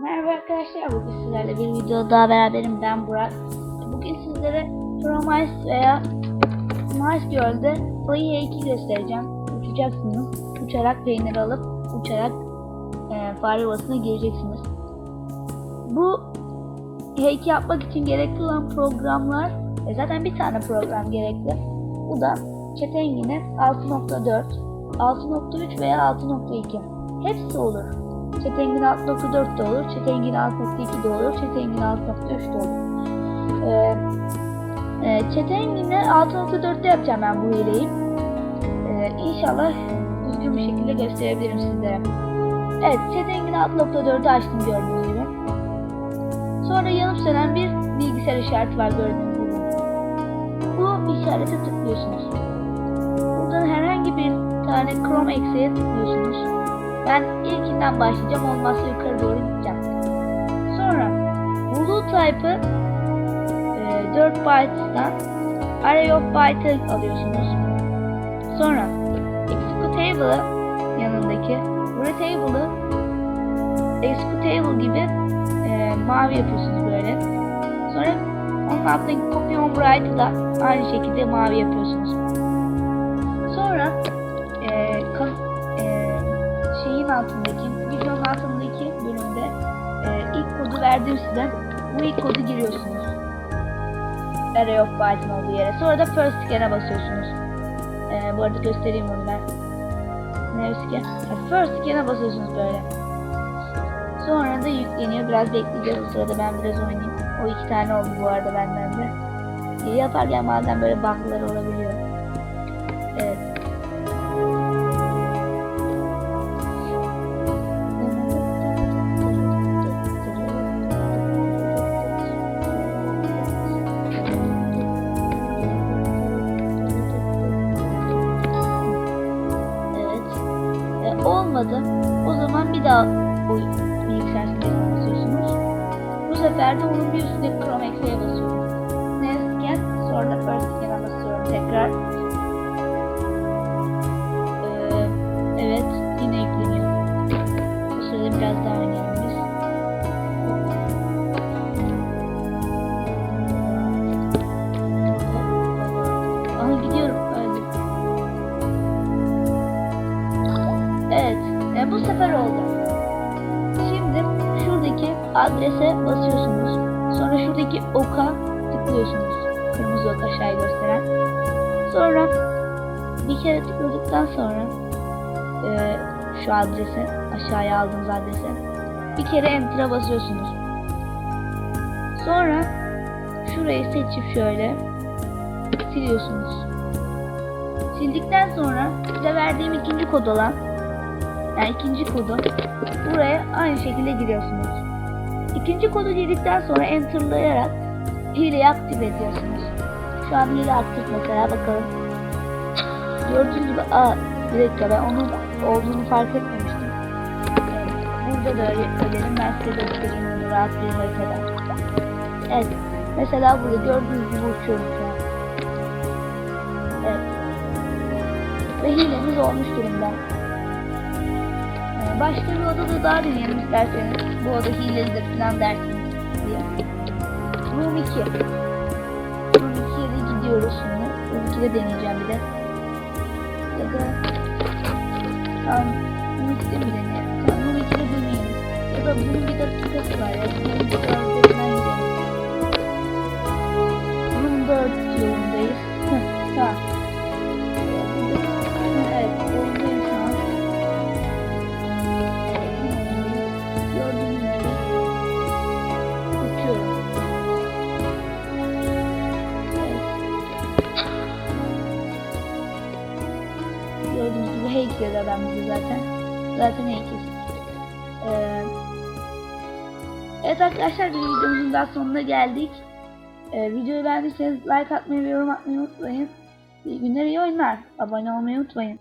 Merhaba arkadaşlar, bugün sizlerle bir video daha beraberim. Ben Burak. Bugün sizlere Promise veya Mars Girl'de Fly Hack'i göstereceğim. Uçacaksınız. Uçarak peynir alıp uçarak e, fare yuvasına gireceksiniz. Bu hack yapmak için gerekli olan programlar e, zaten bir tane program gerekli. Bu da Chatengine 6.4, 6.3 veya 6.2. Hepsi olur. Çetengin 6.4 de olur, çetengin 6.2 de olur, çetengin 6.3 de olur. Ee, e, çetenginle 6.4'te yapacağım ben bu hileyi. Ee, inşallah düzgün bir şekilde gösterebilirim sizlere. Evet, çetengin 6.4'ü açtım gördüğünüz gibi. Sonra yanıp sönen bir bilgisayar işareti var gördüğünüz gibi. Bu işarete tıklıyorsunuz. Buradan herhangi bir tane Chrome Exe'ye tıklıyorsunuz. Ben ilkinden başlayacağım. Olmazsa yukarı doğru gideceğim. Sonra Blue type'ı e, 4 bytes'tan Array of byte'ı alıyorsunuz. Sonra Executable'ı yanındaki Retable'ı Executable gibi e, mavi yapıyorsunuz böyle. Sonra onun altındaki Copy on Write'ı da aynı şekilde mavi yapıyorsunuz. Sonra altındaki, videonun altındaki bölümde e, ilk kodu verdim size. Bu ilk kodu giriyorsunuz. Array of byte'ın olduğu yere. Sonra da first scan'e basıyorsunuz. E, bu arada göstereyim onu ben. Neresi scan? First scan'e basıyorsunuz böyle. Sonra da yükleniyor. Biraz bekleyeceğiz. O sırada ben biraz oynayayım. O iki tane oldu bu arada benden de. E, yaparken bazen böyle bug'lar olabiliyor. Olmadı. O zaman bir daha o bilgisayar sitesine basıyorsunuz. Bu sefer de onun bir üstündeki Chrome Exe'ye basıyorum. Next scan, sonra da first scan'a basıyorum tekrar. Ee, evet, yine yükleniyor. Bu sırada biraz daha oynayalım adrese basıyorsunuz. Sonra şuradaki oka tıklıyorsunuz. Kırmızı ok aşağıya gösteren. Sonra bir kere tıkladıktan sonra e, şu adrese, aşağıya aldığınız adrese bir kere enter'a basıyorsunuz. Sonra şurayı seçip şöyle siliyorsunuz. Sildikten sonra size verdiğim ikinci kod olan yani ikinci kodu buraya aynı şekilde giriyorsunuz. İkinci kodu girdikten sonra enterlayarak hileyi aktif ediyorsunuz. Şu an hile aktif mesela bakalım. Gördüğünüz gibi aa bir dakika ben onun olduğunu fark etmemiştim. Evet, burada da öyle edelim ben size göstereyim bunu rahat bir haritada. Evet mesela burada gördüğünüz gibi uçuyorum şu an. Evet. Ve hilemiz olmuş durumda. Başka bir odada daha deneyelim isterseniz. Bu oda hilelidir falan dersiniz diye. Room 2. Room 2'ye de gidiyoruz şimdi. Room 2'de deneyeceğim bir de. Ya da... Tamam. Room 2'de mi deneyelim? Tamam Room 2'de deneyelim. Ya da bunun bir dakikası var ya. Room 4'de falan gidelim. Room 4 yolundayız. Gibi heykel adam bizi zaten. Zaten heykel. Ee, evet arkadaşlar bir videomuzun daha sonuna geldik. Ee, videoyu beğendiyseniz like atmayı ve yorum atmayı unutmayın. İyi günler iyi oyunlar. Abone olmayı unutmayın.